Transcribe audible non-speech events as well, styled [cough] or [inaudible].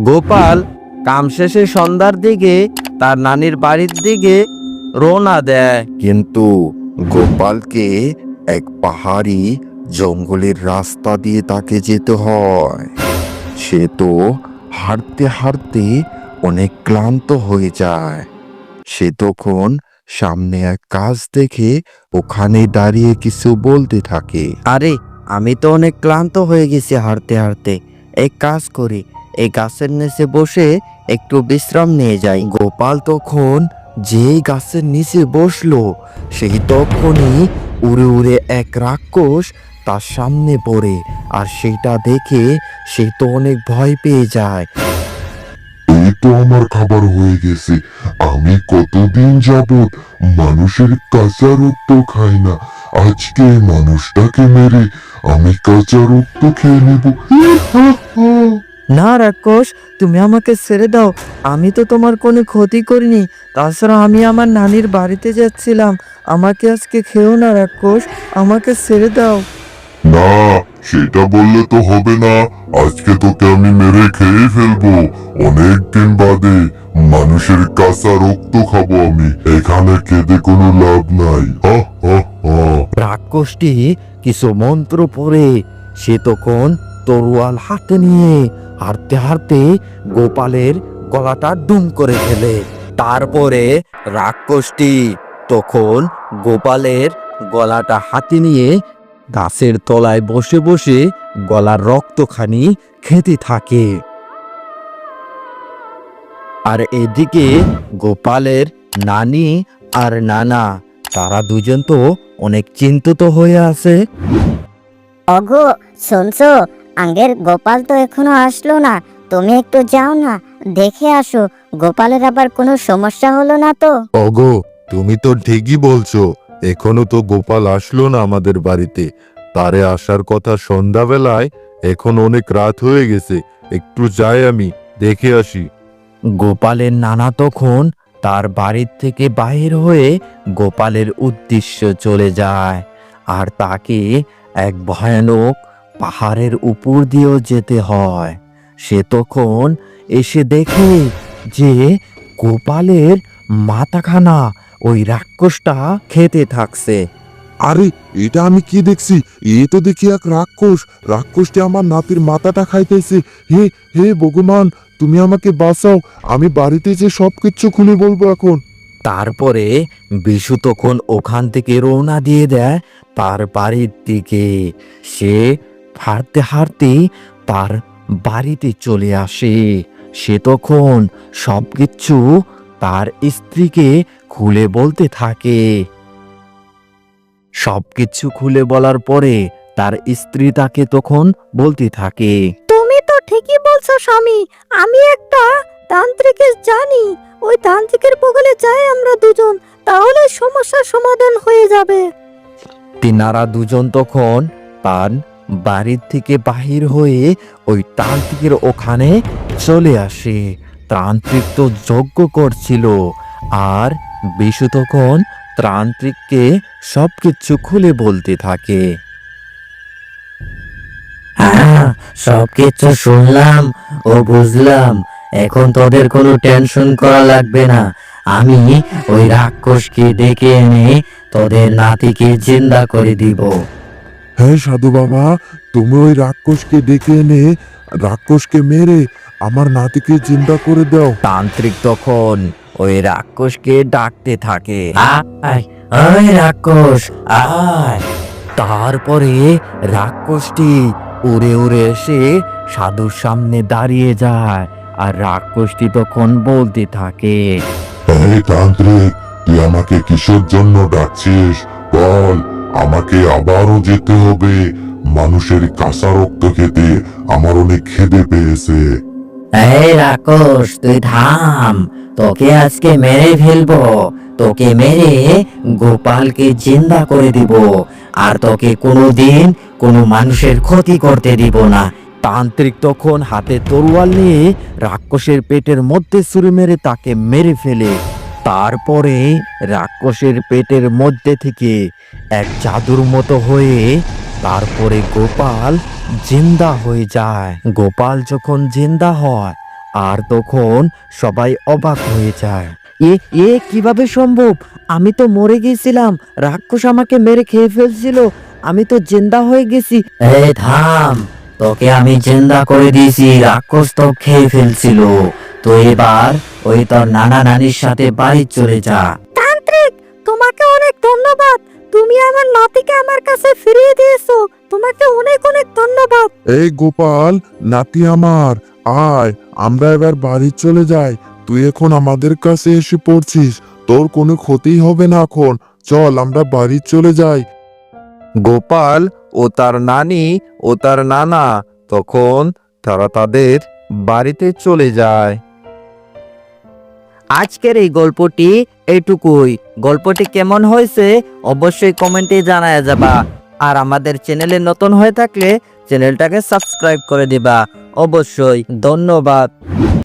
গোপাল কাম শেষে সন্ধ্যার দিকে তার নানির বাড়ির দিকে রওনা দেয়। কিন্তু গোপালকে এক পাহাড়ি জঙ্গলের রাস্তা দিয়ে তাকে যেতে হয়। সে তো হাঁটতে হাঁটতে অনেক ক্লান্ত হয়ে যায়। সে তখন সামনে এক কাজ দেখে ওখানে দাঁড়িয়ে কিছু বলতে থাকে। আরে আমি তো অনেক ক্লান্ত হয়ে গেছি হাঁটতে হাঁটতে। এক কাজ করি এই গাছের নিচে বসে একটু বিশ্রাম নিয়ে যাই গোপাল তখন যেই গাছের নিচে বসল, সেই তখনই উড়ে উড়ে এক রাক্ষস তার সামনে পড়ে আর সেটা দেখে সে তো অনেক ভয় পেয়ে যায়। এই তো আমার খাবার হয়ে গেছে। আমি কতদিন যাবত মানুষের কাঁচা রক্ত খাই না। আজকে মানুষটাকে মেরে আমি কাঁচা রক্ত খেয়ে নেব। [laughs] না রাক্ষস তুমি আমাকে ছেড়ে দাও। আমি তো তোমার কোনো ক্ষতি করিনি। তাছাড়া আমি আমার নানির বাড়িতে যাচ্ছিলাম। আমাকে আজকে খেও না রাক্ষস আমাকে ছেড়ে দাও। না সেটা বললে তো হবে না। আজকে তোকে আমি মেরে খেয়ে ফেলব। অনেক দিন বাদে মানুষের কাঁচা রক্ত খাব আমি। এখানে কেঁদে কোনো লাভ নাই। হা হা হা। রাক্ষসটি কিছু মন্ত্র পড়ে। সে তখন তরোয়াল হাতে নিয়ে হাঁটতে হাঁটতে গোপালের গলাটা ডুম করে ফেলে। তারপরে রাক্ষসটি তখন গোপালের গলাটা হাতে নিয়ে গাছের তলায় বসে বসে গলার রক্তখানি খেতে থাকে। আর এদিকে গোপালের নানি আর নানা, তারা দুজন তো অনেক চিন্তিত হয়ে আছে। আঙ্গের গোপাল তো এখনও আসলো না। তুমি একটু যাও না দেখে আসো। গোপালের আবার কোনো সমস্যা হলো না তো? ওগো তুমি তো ঠিকই বলছো এখনও তো গোপাল আসলো না আমাদের বাড়িতে। তারে আসার কথা সন্ধ্যাবেলায় এখন অনেক রাত হয়ে গেছে একটু যাই আমি দেখে আসি। গোপালের নানা তখন তার বাড়ির থেকে বাহির হয়ে গোপালের উদ্দেশ্য চলে যায় আর তাকে এক ভয়ানক পাহাড়ের উপর দিয়েও যেতে হয়। সে তখন এসে দেখে যে গোপালের মাথাখানা ওই রাক্ষসটা খেতে থাকছে। আরে এটা আমি কি দেখছি? এ তো দেখি এক রাক্ষস। রাক্ষসটি আমার নাতির মাথাটা খাইতেছে। হে হে ভগবান তুমি আমাকে বাঁচাও। আমি বাড়িতে যে সবকিছু খুলে বলব এখন। তারপরে বিশু তখন ওখান থেকে রওনা দিয়ে দেয় তার বাড়ির দিকে। সে হাঁটতে হাঁটতে তার বাড়িতে চলে আসে। সে তখন সবকিছু তার স্ত্রীকে খুলে বলতে থাকে। সবকিছু খুলে বলার পরে তার স্ত্রী তাকে তখন বলতে থাকে। তুমি তো ঠিকই বলছো স্বামী আমি একটা তান্ত্রিকের জানি। ওই তান্ত্রিকের বগলে যাই আমরা দুজন তাহলে সমস্যার সমাধান হয়ে যাবে। তিনারা দুজন তখন তার বাড়ির থেকে বাহির হয়ে ওই তান্ত্রিকের ওখানে চলে আসে। তান্ত্রিক তো যজ্ঞ করছিল, আর বিশু তখন তান্ত্রিককে সবকিছু খুলে বলতে থাকে। সব কিছু শুনলাম ও বুঝলাম, এখন তোদের কোনো টেনশন করা লাগবে না। আমি ওই রাক্ষসকে ডেকে এনে তোদের নাতিকে জিন্দা করে দিব। হ্যাঁ সাধু বাবা তুমি ওই রাক্ষসকে ডেকে এনে রাক্ষসকে মেরে আমার নাতিকে চিন্তা করে দাও। তান্ত্রিক তখন ওই রাক্ষসকে ডাকতে থাকে। আয় রাক্ষস আয়। তারপরে রাক্ষসটি উড়ে উড়ে এসে সাধুর সামনে দাঁড়িয়ে যায় আর রাক্ষসটি তখন বলতে থাকে তান্ত্রিক তুই আমাকে কিসের জন্য ডাকছিস? বল। আমাকে আবারও যেতে হবে। মানুষের কাঁচা রক্ত খেতে আমার অনেক খিদে পেয়েছে। এই রাক্ষস তুই থাম। তোকে আজকে মেরে ফেলব। তোকে মেরে গোপালকে জিন্দা করে দিব। আর তোকে কোনোদিন কোনো মানুষের ক্ষতি করতে দিব না। তান্ত্রিক তখন হাতে তরোয়াল নিয়ে রাক্ষসের পেটের মধ্যে ছুরি মেরে তাকে মেরে ফেলে। তারপরে রাক্ষসের পেটের মধ্যে থেকে এক জাদুর মতো হয়ে তারপরে গোপাল জিন্দা হয়ে যায়। গোপাল যখন জিন্দা হয় আর তখন সবাই অবাক হয়ে যায়। এ এ কীভাবে সম্ভব? আমি তো মরে গেছিলাম রাক্ষস আমাকে মেরে খেয়ে ফেলছিল আমি তো জেন্দা হয়ে গেছি। এই থাম তোকে আমি জিন্দা করে দিয়েছি রাক্ষস তো খেয়ে ফেলছিল। তো এবার ওই তোর নানা নানির সাথে বাড়ি চলে যা। তান্ত্রিক তোমাকে অনেক ধন্যবাদ। তুমি আমার নাতিকে আমার কাছে ফিরিয়ে দিয়েছ। তোমাকে অনেক অনেক ধন্যবাদ। এই গোপাল নাতি আমার আয় আমরা এবার বাড়ি চলে যাই। তুই এখন আমাদের কাছে এসে পড়ছিস তোর কোনো ক্ষতি হবে না এখন। চল আমরা বাড়ি চলে যাই। গোপাল ও তার নানি ও তার নানা তখন তারা তাদের বাড়িতে চলে যায়। আজকের এই গল্পটি এইটুকুই। গল্পটি কেমন হয়েছে অবশ্যই কমেন্টে জানা যাবা। আর আমাদের চ্যানেলে নতুন হয়ে থাকলে চ্যানেলটাকে সাবস্ক্রাইব করে দিবা। অবশ্যই, ধন্যবাদ।